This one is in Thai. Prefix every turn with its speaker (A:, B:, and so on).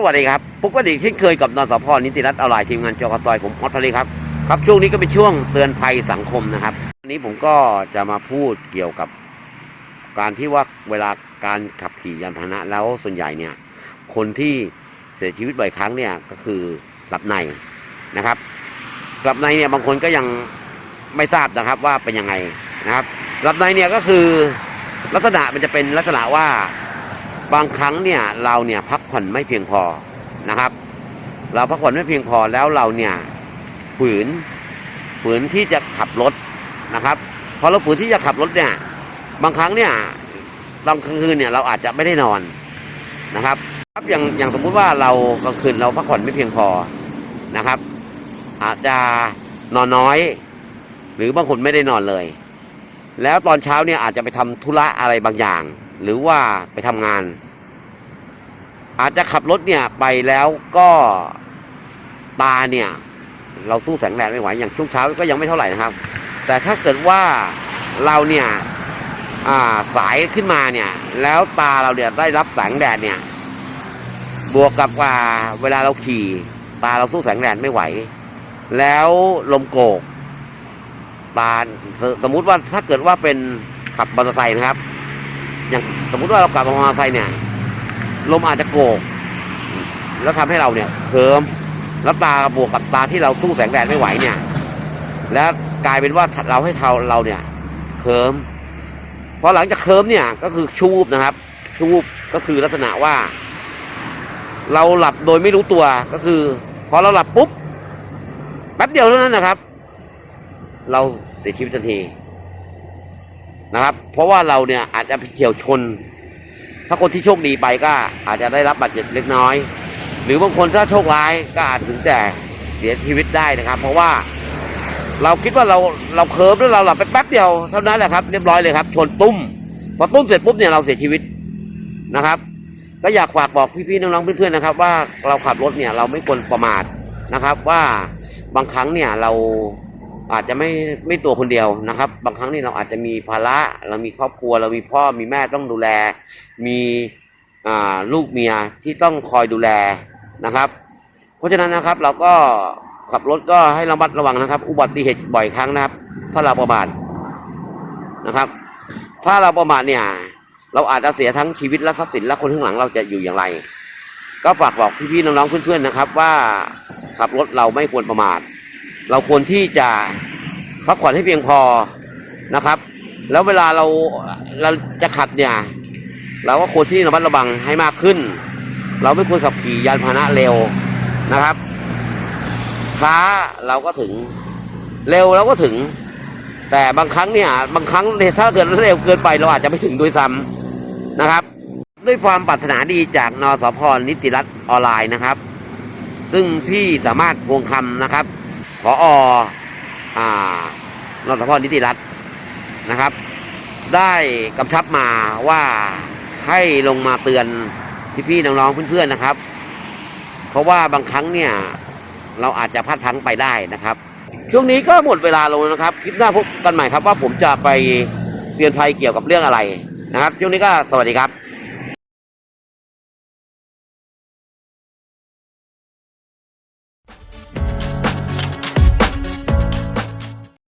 A: สวัสดีครับปุ๊กวันอีกเช่นเคยกับนสพนิติรัตน์ออนไลน์ทีมงานจอกซอยผมออสทะเลครับครับช่วงนี้ก็เป็นช่วงเตือนภัยสังคมนะครับวันนี้ผมก็จะมาพูดเกี่ยวกับ การที่ว่าเวลาการขับขี่ยานพาหนะแล้วส่วนใหญ่เนี่ย คนที่เสียชีวิตบ่อยครั้งเนี่ยก็คือหลับในนะครับ หลับในเนี่ยบางคนก็ยังไม่ทราบนะครับว่าเป็นยังไงนะครับ หลับในเนี่ยก็คือลักษณะมันจะเป็นลักษณะว่า บางครั้งเนี่ยเราเนี่ยพักผ่อนไม่เพียงพอนะครับ เราพักผ่อนไม่เพียงพอแล้วเราเนี่ยฝืนฝืนที่จะขับรถนะครับพอเราฝืนที่จะขับรถเนี่ยบางครั้งเนี่ยตอนกลางคืนเนี่ยเราอาจจะไม่ได้นอนนะครับครับอย่างอย่างสมมุติว่าเรากลางคืนเราพักผ่อนไม่เพียงพอนะครับ อาจจะนอนน้อย หรือบางคนไม่ได้นอนเลย แล้วตอนเช้าเนี่ยอาจจะไปทำธุระอะไรบางอย่าง หรือว่าไปทำงาน อาจจะขับรถเนี่ยไปแล้วก็ตาเนี่ย เราสู้แสงแดดไม่ไหวอย่างช่วงเช้าก็ยังไม่เท่าไหร่นะครับ แต่ถ้าเกิดว่าเราเนี่ยสายขึ้นมาเนี่ย แล้วตาเราเนี่ยได้รับแสงแดดเนี่ย บวกกับว่าเวลาเราขี่ ตาเราสู้แสงแดดไม่ไหว แล้วลมโกกตาสสมมุติว่าถ้าเกิดว่าเป็นขับมอเตอร์ไซค์นะครับ อย่างสมมุติว่าเราขับมอเตอร์ไซค์เนี่ย ลมอาจจะโกก แล้วทำให้เราเนี่ยเคลิมแล้วตาบวกกับตาที่เราสู้แสงแดดไม่ไหวเนี่ย แล้วกลายเป็นว่าเราให้เทาเราเนี่ยเคลิมพอหลังจากเคลิมเนี่ยก็คือชูบนะครับ ชูบก็คือลักษณะว่า เราหลับโดยไม่รู้ตัวก็คือ พอเราหลับปุ๊บแป๊บเดียวเท่านั้นนะครับ เราเสียชีวิตทันที นะครับ เพราะว่าเราเนี่ยอาจจะเฉียวชน ถ้าคนที่โชคดีไปก็อาจจะได้รับบาดเจ็บเล็กน้อย หรือบางคนถ้าโชคร้ายก็อาจถึงแต่เสียชีวิตได้นะครับ เพราะว่าเราคิดว่าเราเราเคลิ้มแล้วเราหลับไปแป๊บเดียวเท่านั้นแหละครับเรียบร้อยเลยครับชนตุ้มพอตุ้มเสร็จปุ๊บเนี่ยเราเสียชีวิตนะครับ ก็อยากฝากบอกพี่ๆน้องๆเพื่อนๆนะครับ ว่าเราขับรถเนี่ยเราไม่ควรประมาทนะครับ ว่าบางครั้งเนี่ยเรา อาจจะไม่ไม่ตัวคนเดียวนะครับ บางครั้งนี่เราอาจจะมีภาระเรามีครอบครัว เรามีพ่อมีแม่ต้องดูแล มีอ่าลูกเมียที่ต้องคอยดูแลนะครับ เพราะฉะนั้นนะครับเราก็ขับรถก็ให้ระมัดระวังนะครับ อุบัติเหตุบ่อยครั้งนะครับ ถ้าเราประมาทนะครับ ถ้าเราประมาทเนี่ย เราอาจจะเสียทั้งชีวิตและทรัพย์สินและคนข้างหลังเราจะอยู่อย่างไร ก็ฝากบอกพี่ๆน้องๆเพื่อนๆนะครับ ว่าขับรถเราไม่ควรประมาท เราควรที่จะพักผ่อนให้เพียงพอนะครับ แล้วเวลาเราเราจะขับเนี่ย เราก็ควรที่ระมัดระวังให้มากขึ้น เราไม่ควรขับขี่ยานพาหนะเร็วนะครับ ช้าเราก็ถึงเร็วเราก็ถึง แต่บางครั้งเนี่ยบางครั้งถ้าเกิดเร็วเกินไปเราอาจจะไม่ถึงด้วยซ้ำนะครับ ด้วยความปรารถนาดีจากนสพนิติรัตน์ออนไลน์นะครับ ซึ่งพี่สามารถพวงคำนะครับ ผออ่านสพนิติรัตน์นะครับ ได้กำชับมาว่าให้ลงมาเตือนพี่ๆน้องๆเพื่อนๆนะครับ เพราะว่าบางครั้งเนี่ย เราอาจจะพลาดพลั้งไปได้นะครับ ช่วงนี้ก็หมดเวลาลงนะครับ คลิปหน้าพบกันใหม่ครับว่าผมจะไปเตือนภัยเกี่ยวกับเรื่องอะไรนะครับ ช่วงนี้ก็สวัสดีครับ